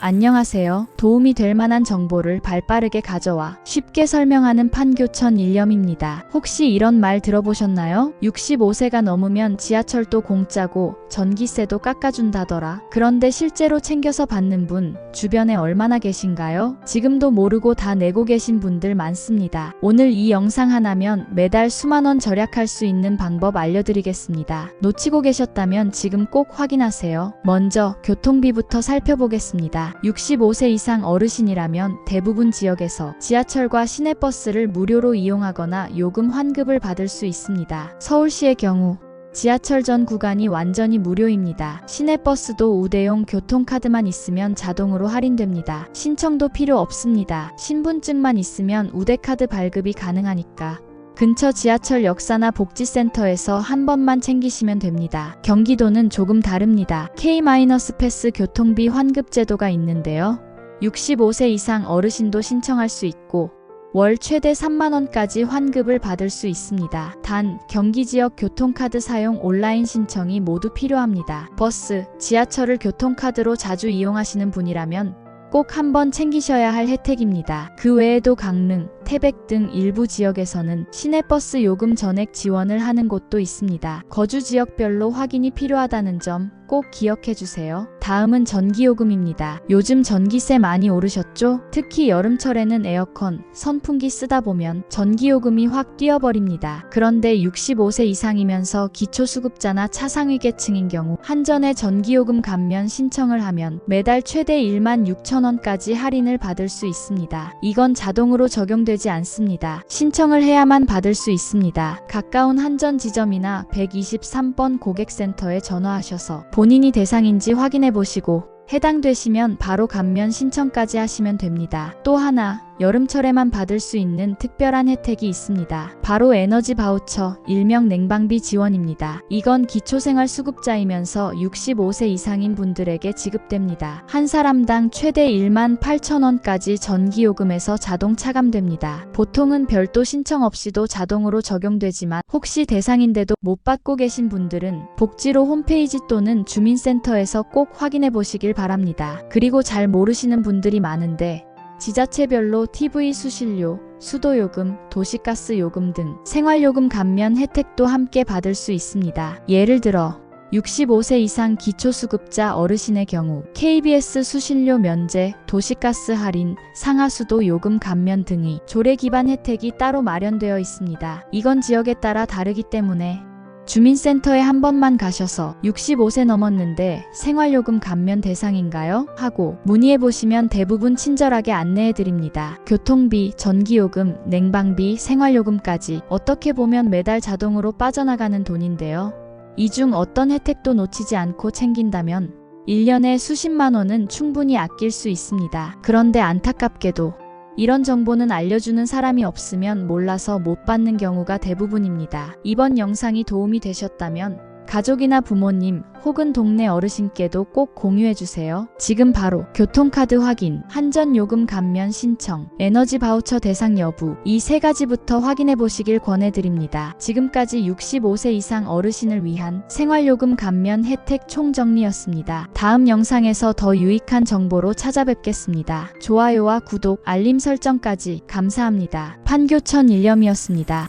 안녕하세요. 도움이 될 만한 정보를 발빠르게 가져와 쉽게 설명하는 판교천 일념입니다. 혹시 이런 말 들어보셨나요? 65세가 넘으면 지하철도 공짜고 전기세도 깎아준다더라. 그런데 실제로 챙겨서 받는 분 주변에 얼마나 계신가요? 지금도 모르고 다 내고 계신 분들 많습니다. 오늘 이 영상 하나면 매달 수만 원 절약할 수 있는 방법 알려드리겠습니다. 놓치고 계셨다면 지금 꼭 확인하세요. 먼저 교통비부터 살펴보겠습니다. 65세 이상 어르신이라면 대부분 지역에서 지하철과 시내버스를 무료로 이용하거나 요금 환급을 받을 수 있습니다. 서울시의 경우 지하철 전 구간이 완전히 무료입니다. 시내버스도 우대용 교통카드만 있으면 자동으로 할인됩니다. 신청도 필요 없습니다. 신분증만 있으면 우대카드 발급이 가능하니까 근처 지하철 역사나 복지센터에서 한 번만 챙기시면 됩니다. 경기도는 조금 다릅니다. K-패스 교통비 환급 제도가 있는데요. 65세 이상 어르신도 신청할 수 있고 월 최대 3만원까지 환급을 받을 수 있습니다. 단, 경기 지역 교통카드 사용 온라인 신청이 모두 필요합니다. 버스, 지하철을 교통카드로 자주 이용하시는 분이라면 꼭 한번 챙기셔야 할 혜택입니다. 그 외에도 강릉, 태백 등 일부 지역에서는 시내버스 요금 전액 지원을 하는 곳도 있습니다. 거주 지역별로 확인이 필요하다는 점 꼭 기억해 주세요. 다음은 전기요금입니다. 요즘 전기세 많이 오르셨죠? 특히 여름철에는 에어컨, 선풍기 쓰다 보면 전기요금이 확 뛰어버립니다. 그런데 65세 이상이면서 기초수급자나 차상위계층인 경우 한전에 전기요금 감면 신청을 하면 매달 최대 1만 6천원까지 할인을 받을 수 있습니다. 이건 자동으로 적용 되지 않습니다. 신청을 해야만 받을 수 있습니다. 가까운 한전 지점이나 123번 고객센터에 전화하셔서 본인이 대상인지 확인해 보시고 해당되시면 바로 감면 신청까지 하시면 됩니다. 또 하나, 여름철에만 받을 수 있는 특별한 혜택이 있습니다. 바로 에너지 바우처, 일명 냉방비 지원입니다. 이건 기초생활수급자이면서 65세 이상인 분들에게 지급됩니다. 한 사람당 최대 1만 8천원까지 전기요금에서 자동 차감됩니다. 보통은 별도 신청 없이도 자동으로 적용되지만 혹시 대상인데도 못 받고 계신 분들은 복지로 홈페이지 또는 주민센터에서 꼭 확인해 보시길 바랍니다. 그리고 잘 모르시는 분들이 많은데 지자체별로 TV 수신료, 수도요금, 도시가스 요금 등 생활요금 감면 혜택도 함께 받을 수 있습니다. 예를 들어 65세 이상 기초수급자 어르신의 경우 KBS 수신료 면제, 도시가스 할인, 상하수도 요금 감면 등의 조례 기반 혜택이 따로 마련되어 있습니다. 이건 지역에 따라 다르기 때문에 주민센터에 한 번만 가셔서 65세 넘었는데 생활요금 감면 대상인가요? 하고 문의해 보시면 대부분 친절하게 안내해 드립니다. 교통비, 전기요금, 냉방비, 생활요금까지 어떻게 보면 매달 자동으로 빠져나가는 돈인데요. 이 중 어떤 혜택도 놓치지 않고 챙긴다면 1년에 수십만 원은 충분히 아낄 수 있습니다. 그런데 안타깝게도 이런 정보는 알려주는 사람이 없으면 몰라서 못 받는 경우가 대부분입니다. 이번 영상이 도움이 되셨다면 가족이나 부모님 혹은 동네 어르신께도 꼭 공유해주세요. 지금 바로 교통카드 확인, 한전요금 감면 신청, 에너지 바우처 대상 여부 이 세 가지부터 확인해 보시길 권해드립니다. 지금까지 65세 이상 어르신을 위한 생활요금 감면 혜택 총정리였습니다. 다음 영상에서 더 유익한 정보로 찾아뵙겠습니다. 좋아요와 구독, 알림 설정까지 감사합니다. 판교천 일념이었습니다.